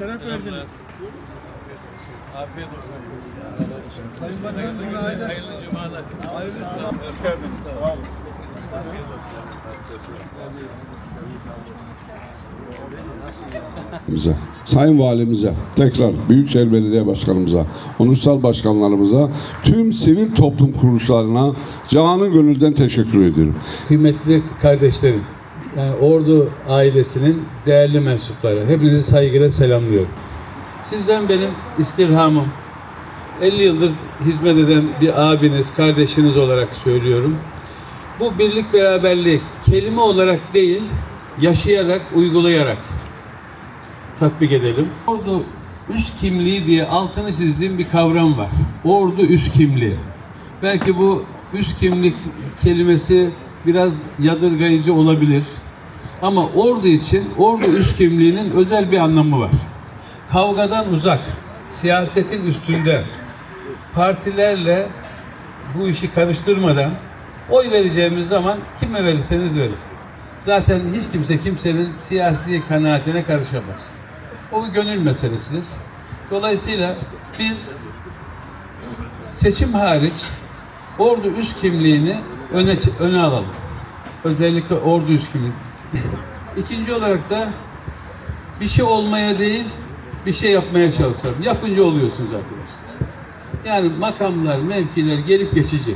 Şeref verdiniz. Afiyet olsun. Sayın Bakanım günaydın. Hayırlı cumalar. Hayırlı cumalar. Hoş geldiniz. Sağ olun. bize, Sayın Valimize, tekrar Büyükşehir Belediye Başkanımıza, onursal başkanlarımıza, tüm sivil toplum kuruluşlarına canı gönülden teşekkür ediyorum. Kıymetli kardeşlerim, yani Ordu ailesinin değerli mensupları, hepinizi saygıyla selamlıyorum. Sizden benim istirhamım, 50 yıldır hizmet eden bir abiniz, kardeşiniz olarak söylüyorum. Bu birlik beraberlik kelime olarak değil, yaşayarak, uygulayarak tatbik edelim. Ordu üst kimliği diye altını çizdiğim bir kavram var. Ordu üst kimliği. Belki bu üst kimlik kelimesi biraz yadırgayıcı olabilir. Ama ordu için ordu üst kimliğinin özel bir anlamı var. Kavgadan uzak, siyasetin üstünde, partilerle bu işi karıştırmadan oy vereceğimiz zaman kime verirseniz verin. Zaten hiç kimse kimsenin siyasi kanaatine karışamaz. O bir gönül meselesidir. Dolayısıyla biz seçim hariç ordu üst kimliğini öne öne alalım. Özellikle ordu üst kimliği. İkinci olarak da bir şey olmaya değil, bir şey yapmaya çalışalım. Yapınca oluyorsunuz arkadaşlar. Yani makamlar, mevkiler gelip geçici.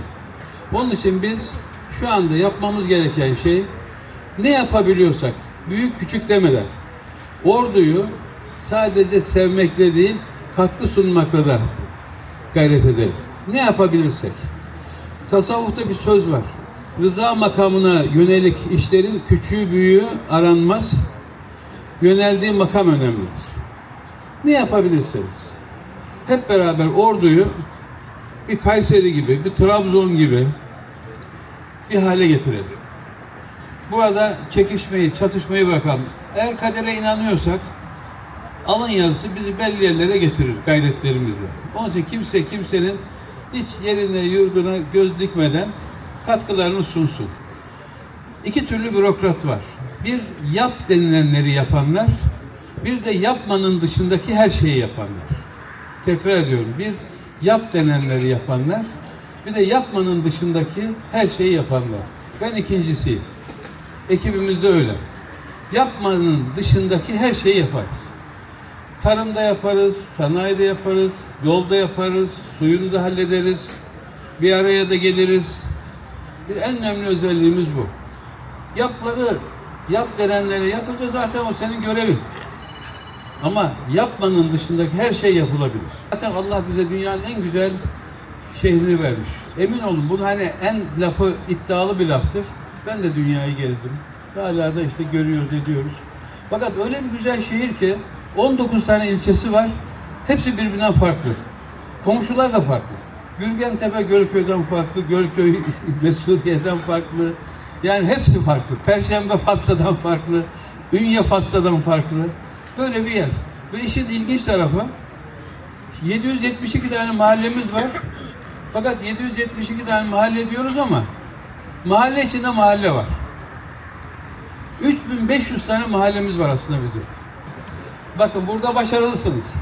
Onun için biz şu anda yapmamız gereken şey ne yapabiliyorsak, büyük küçük demeden orduyu sadece sevmekle değil, katkı sunmakla da gayret edelim. Ne yapabilirsek. Tasavvufta bir söz var. Rıza makamına yönelik işlerin küçüğü büyüğü aranmaz. Yöneldiği makam önemlidir. Ne yapabilirseniz. Hep beraber orduyu bir Kayseri gibi, bir Trabzon gibi bir hale getirelim. Burada çekişmeyi, çatışmayı bırakalım. Eğer kadere inanıyorsak alın yazısı bizi belli yerlere getirir gayretlerimizle. Onun için kimse kimsenin hiç yerine yurduna göz dikmeden katkılarını sunsun. İki türlü bürokrat var. Bir yap denilenleri yapanlar, bir de yapmanın dışındaki her şeyi yapanlar. Tekrar ediyorum. Bir yap denenleri yapanlar, bir de yapmanın dışındaki her şeyi yapanlar. Ben ikincisiyim. Ekibimiz de öyle. Yapmanın dışındaki her şeyi yaparız. Tarımda yaparız, sanayide yaparız, yolda yaparız, suyunu da hallederiz, bir araya da geliriz. Bir en önemli özelliğimiz bu. Yapları, yap denenleri yapınca zaten o senin görevin. Ama yapmanın dışındaki her şey yapılabilir. Zaten Allah bize dünyanın en güzel şehrini vermiş. Emin olun bunu hani en lafı iddialı bir laftır. Ben de dünyayı gezdim. Hala da işte görüyoruz, ediyoruz. Fakat öyle bir güzel şehir ki 19 tane ilçesi var. Hepsi birbirinden farklı. Komşular da farklı. Gürgentepe Gölköy'den farklı, Gölköy Mesudiye'den farklı. Yani hepsi farklı. Perşembe Fatsa'dan farklı, Ünye Fatsa'dan farklı. Böyle bir yer. Ve işin ilginç tarafı 772 tane mahallemiz var. Fakat 772 tane mahalle diyoruz ama mahalle içinde mahalle var. 3500 tane mahallemiz var aslında bizim. Bakın burada başarılısınız.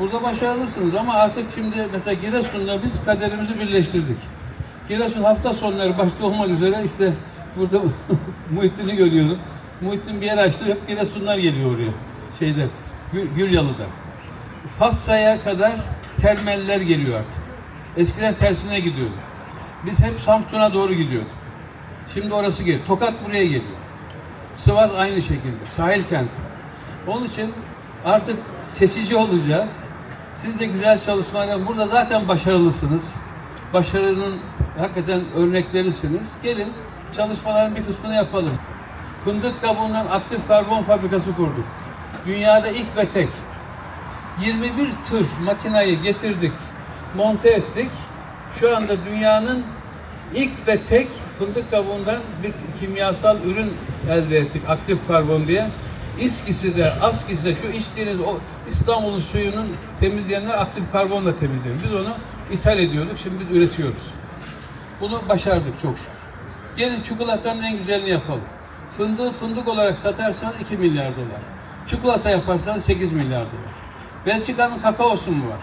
Burada başarılısınız ama artık şimdi mesela Giresun'la biz kaderimizi birleştirdik. Giresun hafta sonları başta olmak üzere işte burada Muhittin'i görüyoruz. Muhittin bir yer açtı, hep Giresunlar geliyor oraya. Şeyde, Gül, Gülyalı'da. Fassa'ya kadar termeller geliyor artık. Eskiden tersine gidiyordu. Biz hep Samsun'a doğru gidiyorduk. Şimdi orası geliyor. Tokat buraya geliyor. Sivas aynı şekilde. Sahil kenti. Onun için artık seçici olacağız. Siz de güzel çalışmalar Burada zaten başarılısınız. Başarının hakikaten örneklerisiniz. Gelin çalışmaların bir kısmını yapalım. Fındık kabuğundan aktif karbon fabrikası kurduk. Dünyada ilk ve tek. 21 tır makinayı getirdik, monte ettik. Şu anda dünyanın ilk ve tek fındık kabuğundan bir kimyasal ürün elde ettik, aktif karbon diye. İskisi de, askisi de, şu içtiğiniz o İstanbul'un suyunun temizleyenler aktif karbonla temizliyor. Biz onu ithal ediyorduk, şimdi biz üretiyoruz. Bunu başardık çok şükür. Gelin çikolatanın en güzelini yapalım. Fındığı fındık olarak satarsanız 2 milyar dolar. Çikolata yaparsanız 8 milyar dolar. Belçika'nın kakaosu mu var?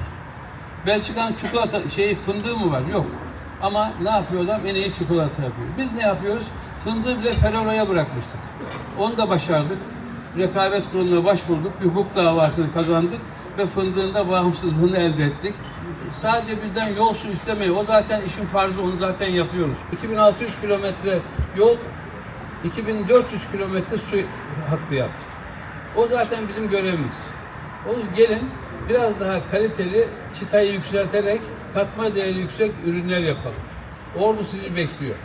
Belçika'nın çikolata şeyi fındığı mı var? Yok. Ama ne yapıyor adam? En iyi çikolata yapıyor. Biz ne yapıyoruz? Fındığı bile Ferrero'ya bırakmıştık. Onu da başardık. Rekabet kuruluna başvurduk. Bir hukuk davasını kazandık ve fındığın da bağımsızlığını elde ettik. Sadece bizden yol su istemeyi, o zaten işin farzı, onu zaten yapıyoruz. 2600 kilometre yol, 2400 kilometre su hattı yaptık. O zaten bizim görevimiz. O gelin biraz daha kaliteli, çıtayı yükselterek katma değeri yüksek ürünler yapalım. Ordu sizi bekliyor.